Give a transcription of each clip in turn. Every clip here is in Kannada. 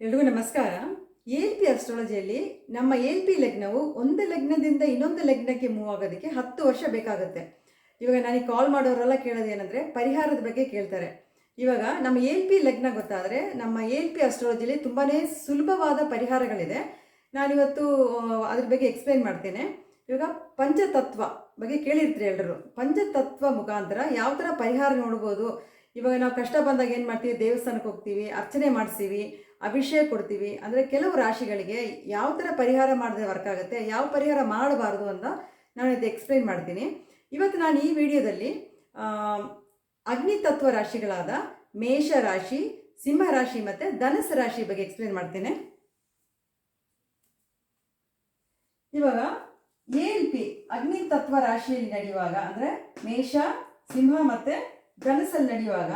ಎಲ್ರಿಗೂ ನಮಸ್ಕಾರ. ಎಲ್ ಪಿ ಅಸ್ಟ್ರಾಲಜಿಯಲ್ಲಿ ನಮ್ಮ ಎಲ್ ಪಿ ಲಗ್ನವು ಒಂದು ಲಗ್ನದಿಂದ ಇನ್ನೊಂದು ಲಗ್ನಕ್ಕೆ ಮೂವ್ ಆಗೋದಕ್ಕೆ ಹತ್ತು ವರ್ಷ ಬೇಕಾಗುತ್ತೆ. ಇವಾಗ ನನಗೆ ಕಾಲ್ ಮಾಡೋರೆಲ್ಲ ಕೇಳೋದು ಏನಂದರೆ ಪರಿಹಾರದ ಬಗ್ಗೆ ಕೇಳ್ತಾರೆ. ಇವಾಗ ನಮ್ಮ ಎಲ್ ಪಿ ಲಗ್ನ ಗೊತ್ತಾದರೆ ನಮ್ಮ ಎಲ್ ಪಿ ಅಸ್ಟ್ರಾಲಜಿಯಲ್ಲಿ ತುಂಬಾ ಸುಲಭವಾದ ಪರಿಹಾರಗಳಿದೆ. ನಾನಿವತ್ತು ಅದ್ರ ಬಗ್ಗೆ ಎಕ್ಸ್ಪ್ಲೈನ್ ಮಾಡ್ತೇನೆ. ಇವಾಗ ಪಂಚತತ್ವ ಬಗ್ಗೆ ಕೇಳಿರ್ತೀರಿ ಎಲ್ಲರೂ ಪಂಚತತ್ವ ಮುಖಾಂತರ ಯಾವ ಥರ ಪರಿಹಾರ ನೋಡ್ಬೋದು? ಇವಾಗ ನಾವು ಕಷ್ಟ ಬಂದಾಗ ಏನು ಮಾಡ್ತೀವಿ? ದೇವಸ್ಥಾನಕ್ಕೆ ಹೋಗ್ತೀವಿ, ಅರ್ಚನೆ ಮಾಡಿಸ್ತೀವಿ ಅಭಿಷೇಕ ಕೊಡ್ತೀವಿ. ಅಂದರೆ ಕೆಲವು ರಾಶಿಗಳಿಗೆ ಯಾವ ಥರ ಪರಿಹಾರ ಮಾಡಿದ್ರೆ ವರ್ಕ್ ಆಗುತ್ತೆ, ಯಾವ ಪರಿಹಾರ ಮಾಡಬಾರ್ದು ಅಂತ ನಾನು ಇದು ಎಕ್ಸ್ಪ್ಲೈನ್ ಮಾಡ್ತೀನಿ. ಇವತ್ತು ನಾನು ಈ ವಿಡಿಯೋದಲ್ಲಿ ಅಗ್ನಿ ತತ್ವ ರಾಶಿಗಳಾದ ಮೇಷ ರಾಶಿ, ಸಿಂಹ ರಾಶಿ ಮತ್ತು ಧನಸ್ಸು ರಾಶಿ ಬಗ್ಗೆ ಎಕ್ಸ್ಪ್ಲೈನ್ ಮಾಡ್ತೇನೆ. ಇವಾಗ ಎಲ್ ಪಿ ಅಗ್ನಿತತ್ವ ರಾಶಿಯಲ್ಲಿ ನಡೆಯುವಾಗ ಅಂದರೆ ಮೇಷ, ಸಿಂಹ ಮತ್ತು ಧನಸ್ಸಲ್ಲಿ ನಡೆಯುವಾಗ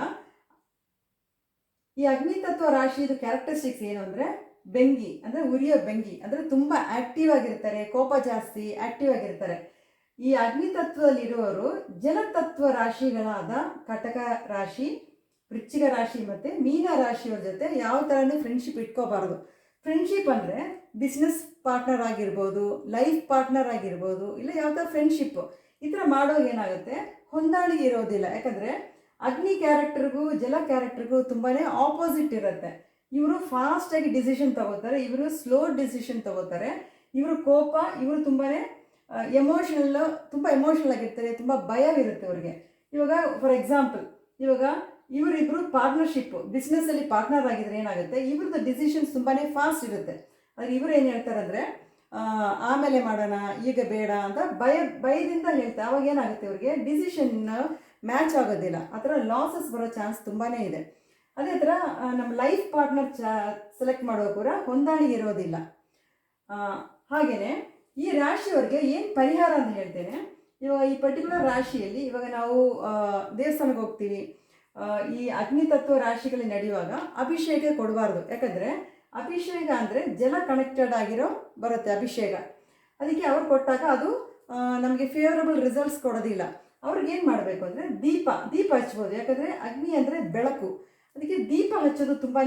ಈ ಅಗ್ನಿತತ್ವ ರಾಶಿದು ಕ್ಯಾರೆಕ್ಟರಿಸ್ಟಿಕ್ಸ್ ಏನು ಅಂದರೆ ಬೆಂಗಿ ಅಂದರೆ ಉರಿಯೋ ಬೆಂಗಿ ಅಂದರೆ ತುಂಬ ಆಕ್ಟಿವ್ ಆಗಿರ್ತಾರೆ, ಕೋಪ ಜಾಸ್ತಿ ಆಕ್ಟಿವ್ ಆಗಿರ್ತಾರೆ. ಈ ಅಗ್ನಿತತ್ವದಲ್ಲಿರುವವರು ಜಲತತ್ವ ರಾಶಿಗಳಾದ ಕಟಕ ರಾಶಿ, ವೃಶ್ಚಿಕ ರಾಶಿ ಮತ್ತು ಮೀನ ರಾಶಿಯವ್ರ ಜೊತೆ ಯಾವ ಥರನೂ ಫ್ರೆಂಡ್ಶಿಪ್ ಇಟ್ಕೋಬಾರ್ದು. ಫ್ರೆಂಡ್ಶಿಪ್ ಅಂದರೆ ಬಿಸ್ನೆಸ್ ಪಾರ್ಟ್ನರ್ ಆಗಿರ್ಬೋದು ಲೈಫ್ ಪಾರ್ಟ್ನರ್ ಆಗಿರ್ಬೋದು, ಇಲ್ಲ ಯಾವ ಥರ ಫ್ರೆಂಡ್ಶಿಪ್ಪು ಈ ಥರ ಮಾಡೋವಾಗ ಏನಾಗುತ್ತೆ? ಹೊಂದಾಣಿಕೆ ಇರೋದಿಲ್ಲ. ಯಾಕಂದರೆ ಅಗ್ನಿ ಕ್ಯಾರೆಕ್ಟರ್ಗೂ ಜಲ ಕ್ಯಾರೆಕ್ಟರ್ಗೂ ತುಂಬಾ ಆಪೋಸಿಟ್ ಇರುತ್ತೆ. ಇವರು ಫಾಸ್ಟಾಗಿ ಡಿಸಿಷನ್ ತಗೋತಾರೆ, ಇವರು ಸ್ಲೋ ಡಿಸಿಷನ್ ತಗೋತಾರೆ. ಇವರು ಕೋಪ, ಇವರು ತುಂಬಾ ಎಮೋಷನಲ್ ತುಂಬ ಎಮೋಷನಲ್ ಆಗಿರ್ತಾರೆ, ತುಂಬ ಭಯವಿರುತ್ತೆ ಅವ್ರಿಗೆ ಇವಾಗ ಫಾರ್ ಎಕ್ಸಾಂಪಲ್ ಇವಾಗ ಇವರಿಬ್ಬರು ಪಾರ್ಟ್ನರ್ಶಿಪ್ ಬಿಸ್ನೆಸ್ಸಲ್ಲಿ ಪಾರ್ಟ್ನರ್ ಆಗಿದ್ರೆ ಏನಾಗುತ್ತೆ? ಇವ್ರದ್ದು ಡಿಸಿಷನ್ಸ್ ತುಂಬಾ ಫಾಸ್ಟ್ ಇರುತ್ತೆ. ಆದರೆ ಇವರು ಏನು ಹೇಳ್ತಾರೆ ಅಂದರೆ ಆಮೇಲೆ ಮಾಡೋಣ, ಈಗ ಬೇಡ ಅಂತ ಭಯ, ಭಯದಿಂದ ಹೇಳ್ತಾ ಅವಾಗ ಏನಾಗುತ್ತೆ ಅವ್ರಿಗೆ? ಡಿಸಿಷನ್ ಮ್ಯಾಚ್ ಆಗೋದಿಲ್ಲ. ಆ ಥರ ಲಾಸಸ್ ಬರೋ ಚಾನ್ಸ್ ತುಂಬಾ ಇದೆ. ಅದೇ ಥರ ನಮ್ಮ ಲೈಫ್ ಪಾರ್ಟ್ನರ್ ಚ ಸೆಲೆಕ್ಟ್ ಮಾಡೋ ಕೂಡ ಹೊಂದಾಣಿಕೆ ಇರೋದಿಲ್ಲ. ಹಾಗೆಯೇ ಈ ರಾಶಿಯವ್ರಿಗೆ ಏನು ಪರಿಹಾರ ಅಂತ ಹೇಳ್ತೇನೆ. ಇವಾಗ ಈ ಪರ್ಟಿಕ್ಯುಲರ್ ರಾಶಿಯಲ್ಲಿ ಇವಾಗ ನಾವು ದೇವಸ್ಥಾನಕ್ಕೆ ಹೋಗ್ತೀವಿ. ಈ ಅಗ್ನಿತತ್ವ ರಾಶಿಗಳಲ್ಲಿ ನಡೆಯುವಾಗ ಅಭಿಷೇಕ ಕೊಡಬಾರ್ದು. ಯಾಕಂದರೆ ಅಭಿಷೇಕ ಅಂದರೆ ಜಲ ಕನೆಕ್ಟೆಡ್ ಆಗಿರೋ ಬರುತ್ತೆ ಅಭಿಷೇಕ. ಅದಕ್ಕೆ ಅವ್ರು ಕೊಟ್ಟಾಗ ಅದು ನಮಗೆ ಫೇವರಬಲ್ ರಿಸಲ್ಟ್ಸ್ ಕೊಡೋದಿಲ್ಲ. ಅವ್ರಿಗೇನು ಮಾಡಬೇಕು ಅಂದರೆ ದೀಪ ದೀಪ ಹಚ್ಬೋದು. ಯಾಕಂದರೆ ಅಗ್ನಿ ಅಂದರೆ ಬೆಳಕು. ಅದಕ್ಕೆ ದೀಪ ಹಚ್ಚೋದು ತುಂಬಾ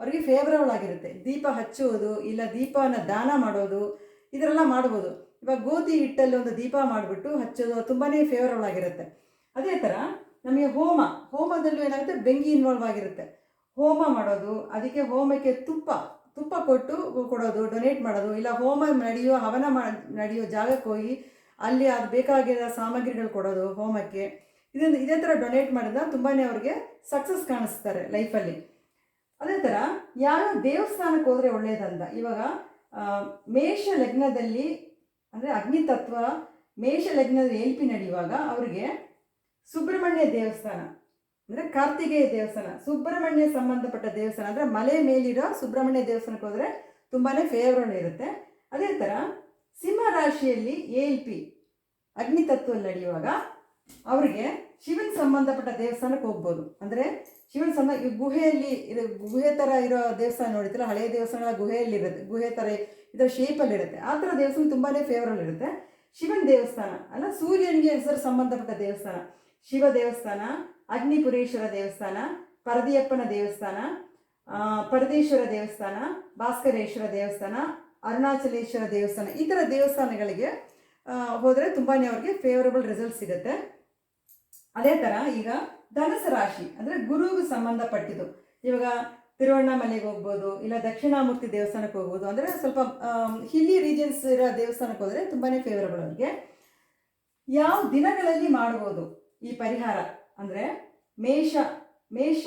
ಅವ್ರಿಗೆ ಫೇವರಬಲ್ ಆಗಿರುತ್ತೆ. ದೀಪ ಹಚ್ಚುವುದು ಇಲ್ಲ ದೀಪನ ದಾನ ಮಾಡೋದು, ಇದರೆಲ್ಲ ಮಾಡ್ಬೋದು. ಇವಾಗ ಗೋಧಿ ಹಿಟ್ಟಲ್ಲಿ ಒಂದು ದೀಪ ಮಾಡಿಬಿಟ್ಟು ಹಚ್ಚೋದು ತುಂಬಾ ಫೇವರಬಲ್ ಆಗಿರುತ್ತೆ. ಅದೇ ಥರ ನಮಗೆ ಹೋಮ, ಹೋಮದಲ್ಲೂ ಏನಾಗುತ್ತೆ, ಬೆಂಕಿ ಇನ್ವಾಲ್ವ್ ಆಗಿರುತ್ತೆ. ಹೋಮ ಮಾಡೋದು, ಅದಕ್ಕೆ ಹೋಮಕ್ಕೆ ತುಪ್ಪ ತುಪ್ಪ ಕೊಟ್ಟು ಕೊಡೋದು ಡೊನೇಟ್ ಮಾಡೋದು, ಇಲ್ಲ ಹೋಮ ನಡೆಯೋ, ಹವನ ನಡೆಯೋ ಜಾಗಕ್ಕೆ ಹೋಗಿ ಅಲ್ಲಿ ಅದು ಬೇಕಾಗಿರೋ ಸಾಮಗ್ರಿಗಳು ಕೊಡೋದು ಹೋಮಕ್ಕೆ. ಇದನ್ನು ಇದೇ ಥರ ಡೊನೇಟ್ ಮಾಡಿದ್ರೆ ತುಂಬಾ ಅವ್ರಿಗೆ ಸಕ್ಸಸ್ ಕಾಣಿಸ್ತಾರೆ ಲೈಫಲ್ಲಿ ಅದೇ ಥರ ಯಾವ ದೇವಸ್ಥಾನಕ್ಕೆ ಹೋದರೆ ಒಳ್ಳೆಯದಂತ ಇವಾಗ ಮೇಷ ಲಗ್ನದಲ್ಲಿ, ಅಂದರೆ ಅಗ್ನಿತತ್ವ ಮೇಷ ಲಗ್ನದ ಎಲ್ ಪಿ ನಡೆಯುವಾಗ ಅವರಿಗೆ ಸುಬ್ರಹ್ಮಣ್ಯ ದೇವಸ್ಥಾನ. ಅಂದರೆ ಕಾರ್ತಿಕೇಯ ದೇವಸ್ಥಾನ, ಸುಬ್ರಹ್ಮಣ್ಯ ಸಂಬಂಧಪಟ್ಟ ದೇವಸ್ಥಾನ, ಅಂದರೆ ಮಲೆ ಮೇಲಿರೋ ಸುಬ್ರಹ್ಮಣ್ಯ ದೇವಸ್ಥಾನಕ್ಕೆ ಹೋದರೆ ತುಂಬಾ ಫೇವ್ರೆಟ್ ಇರುತ್ತೆ. ಅದೇ ಥರ ಸಿಂಹ ರಾಶಿಯಲ್ಲಿ ಎಲ್ ಪಿ ಅಗ್ನಿತತ್ವದಲ್ಲಿ ನಡೆಯುವಾಗ ಅವರಿಗೆ ಶಿವನ ಸಂಬಂಧಪಟ್ಟ ದೇವಸ್ಥಾನಕ್ಕೆ ಹೋಗ್ಬೋದು. ಅಂದರೆ ಶಿವನ ಸಂಬಂಧ ಈ ಗುಹೆಯಲ್ಲಿ ಇರೋ, ಗುಹೆ ಥರ ಇರೋ ದೇವಸ್ಥಾನ ನೋಡಿದ್ರೆ ಹಳೆಯ ದೇವಸ್ಥಾನ ಗುಹೆಯಲ್ಲಿ ಇರುತ್ತೆ ಗುಹೆ ಥರ ಇದರ ಶೇಪಲ್ಲಿ ಇರುತ್ತೆ. ಆ ಥರ ದೇವಸ್ಥಾನ ತುಂಬಾ ಫೇವರಬಲ್ ಇರುತ್ತೆ. ಶಿವನ ದೇವಸ್ಥಾನ, ಅಲ್ಲ ಸೂರ್ಯನಿಗೆ ಹೆಸರು ಸಂಬಂಧಪಟ್ಟ ದೇವಸ್ಥಾನ. ಶಿವ ದೇವಸ್ಥಾನ, ಅಗ್ನಿಪುರೇಶ್ವರ ದೇವಸ್ಥಾನ, ಪರದಿಯಪ್ಪನ ದೇವಸ್ಥಾನ ಪರದೇಶ್ವರ ದೇವಸ್ಥಾನ, ಭಾಸ್ಕರೇಶ್ವರ ದೇವಸ್ಥಾನ, ಅರುಣಾಚಲೇಶ್ವರ ದೇವಸ್ಥಾನ, ಈ ಥರ ದೇವಸ್ಥಾನಗಳಿಗೆ ಹೋದರೆ ತುಂಬಾ ಅವ್ರಿಗೆ ಫೇವರಬಲ್ ರಿಸಲ್ಟ್ ಸಿಗುತ್ತೆ. ಅದೇ ಥರ ಈಗ ಧನಸ ರಾಶಿ, ಅಂದರೆ ಗುರುಗೆ ಸಂಬಂಧಪಟ್ಟಿದ್ದು. ಇವಾಗ ತಿರುವಣ್ಣಾಮಲೆಗೆ ಹೋಗ್ಬೋದು, ಇಲ್ಲ ದಕ್ಷಿಣಾಮೂರ್ತಿ ದೇವಸ್ಥಾನಕ್ಕೆ ಹೋಗ್ಬೋದು, ಅಂದರೆ ಸ್ವಲ್ಪ ಹಿಲ್ಲಿ ರೀಜನ್ಸ್ ಇರೋ ದೇವಸ್ಥಾನಕ್ಕೆ ಹೋದರೆ ತುಂಬಾ ಫೇವರಬಲ್ ಅವ್ರಿಗೆ. ಯಾವ ದಿನಗಳಲ್ಲಿ ಮಾಡ್ಬೋದು? ಈ ಪರಿಹಾರ ಅಂದರೆ ಮೇಷ ಮೇಷ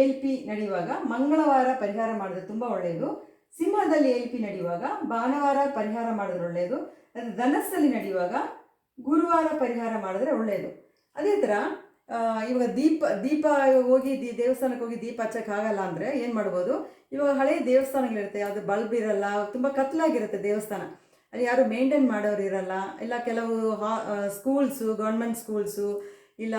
ಎಲ್ ಪಿ ನಡೆಯುವಾಗ ಮಂಗಳವಾರ ಪರಿಹಾರ ಮಾಡಿದ್ರೆ ತುಂಬ ಒಳ್ಳೆಯದು. ಸಿಂಹದಲ್ಲಿ ಎಲ್ ಪಿ ನಡೆಯುವಾಗ ಭಾನುವಾರ ಪರಿಹಾರ ಮಾಡಿದ್ರೆ ಒಳ್ಳೆಯದು. ಅದು ಧನಸ್ಸಲ್ಲಿ ನಡೆಯುವಾಗ ಗುರುವಾರ ಪರಿಹಾರ ಮಾಡಿದ್ರೆ ಒಳ್ಳೆಯದು. ಅದೇ ಥರ ಇವಾಗ ದೀಪ ದೀಪ ಹೋಗಿ ದಿ, ದೇವಸ್ಥಾನಕ್ಕೆ ಹೋಗಿ ದೀಪ ಹಚ್ಚೋಕ್ಕಾಗಲ್ಲ ಅಂದರೆ ಏನು ಮಾಡ್ಬೋದು? ಇವಾಗ ಹಳೆಯ ದೇವಸ್ಥಾನಗಳಿರುತ್ತೆ ಅದು ಬಲ್ಬ್ ಇರಲ್ಲ, ತುಂಬ ಕತ್ಲಾಗಿರುತ್ತೆ ದೇವಸ್ಥಾನ. ಅಲ್ಲಿ ಯಾರು ಮೇಂಟೈನ್ ಮಾಡೋರು ಇರಲ್ಲ. ಇಲ್ಲ ಕೆಲವು ಹಾ ಸ್ಕೂಲ್ಸು ಗೌರ್ಮೆಂಟ್ ಸ್ಕೂಲ್ಸು ಇಲ್ಲ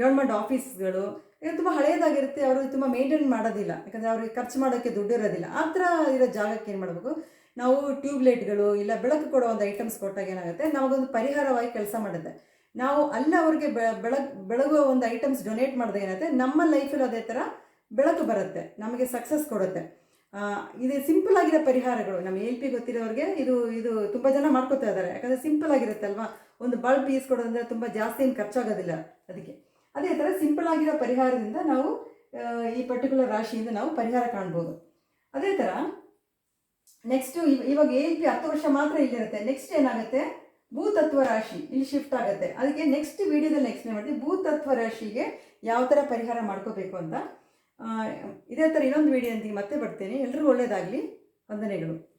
ಗೌರ್ಮೆಂಟ್ ಆಫೀಸ್ಗಳು ಇದು ತುಂಬ ಹಳೆಯದಾಗಿರುತ್ತೆ ಅವರು ತುಂಬ ಮೇಂಟೈನ್ ಮಾಡೋದಿಲ್ಲ. ಯಾಕಂದರೆ ಅವ್ರಿಗೆ ಖರ್ಚು ಮಾಡೋಕ್ಕೆ ದುಡ್ಡು ಇರೋದಿಲ್ಲ. ಆ ಥರ ಇರೋ ಜಾಗಕ್ಕೆ ಏನು ಮಾಡಬೇಕು? ನಾವು ಟ್ಯೂಬ್ಲೈಟ್ಗಳು ಇಲ್ಲ ಬೆಳಕು ಕೊಡೋ ಒಂದು ಐಟಮ್ಸ್ ಕೊಟ್ಟಾಗ ಏನಾಗುತ್ತೆ? ನಮಗೊಂದು ಪರಿಹಾರವಾಗಿ ಕೆಲಸ ಮಾಡುತ್ತೆ. ನಾವು ಅಲ್ಲಿ ಅವ್ರಿಗೆ ಬೆಳಗ್ ಬೆಳಗುವ ಒಂದು ಐಟಮ್ಸ್ ಡೊನೇಟ್ ಮಾಡಿದಾಗ ಏನಾಗುತ್ತೆ? ನಮ್ಮ ಲೈಫಲ್ಲಿ ಅದೇ ಥರ ಬೆಳಕು ಬರುತ್ತೆ. ನಮಗೆ ಸಕ್ಸಸ್ ಕೊಡುತ್ತೆ. ಇದು ಸಿಂಪಲ್ ಆಗಿರೋ ಪರಿಹಾರಗಳು. ನಮ್ಮ ಎಲ್ ಪಿ ಗೊತ್ತಿರೋರಿಗೆ ಇದು ಇದು ತುಂಬ ಜನ ಮಾಡ್ಕೋತಾ ಇದ್ದಾರೆ. ಯಾಕಂದರೆ ಸಿಂಪಲ್ ಆಗಿರುತ್ತೆ ಅಲ್ವಾ ಒಂದು ಬಲ್ಬ್ ಈಸ್ಕೊಡೋದಂದ್ರೆ ತುಂಬ ಜಾಸ್ತಿ ಏನು ಖರ್ಚಾಗೋದಿಲ್ಲ ಅದಕ್ಕೆ. ಅದೇ ಥರ ಸಿಂಪಲ್ ಆಗಿರೋ ಪರಿಹಾರದಿಂದ ನಾವು ಈ ಪರ್ಟಿಕ್ಯುಲರ್ ರಾಶಿಯಿಂದ ನಾವು ಪರಿಹಾರ ಕಾಣ್ಬೋದು. ಅದೇ ಥರ ನೆಕ್ಸ್ಟು ಇವಾಗ ಎಲ್ ಪಿ ಹತ್ತು ವರ್ಷ ಮಾತ್ರ ಇಲ್ಲಿರುತ್ತೆ. ನೆಕ್ಸ್ಟ್ ಏನಾಗುತ್ತೆ? ಭೂತತ್ವ ರಾಶಿ. ಇಲ್ಲಿ ಶಿಫ್ಟ್ ಆಗುತ್ತೆ. ಅದಕ್ಕೆ ನೆಕ್ಸ್ಟ್ ವಿಡಿಯೋದಲ್ಲಿ ಎಕ್ಸ್ಪ್ಲೇನ್ ಮಾಡ್ತೀವಿ ಭೂತತ್ವ ರಾಶಿಗೆ ಯಾವ ಥರ ಪರಿಹಾರ ಮಾಡ್ಕೋಬೇಕು ಅಂತ. ಇದೇ ಥರ ಇನ್ನೊಂದು ವಿಡಿಯೋ ಅಂತ ಮತ್ತೆ ಬರ್ತೀನಿ. ಎಲ್ರಿಗೂ ಒಳ್ಳೆಯದಾಗಲಿ ವಂದನೆಗಳು.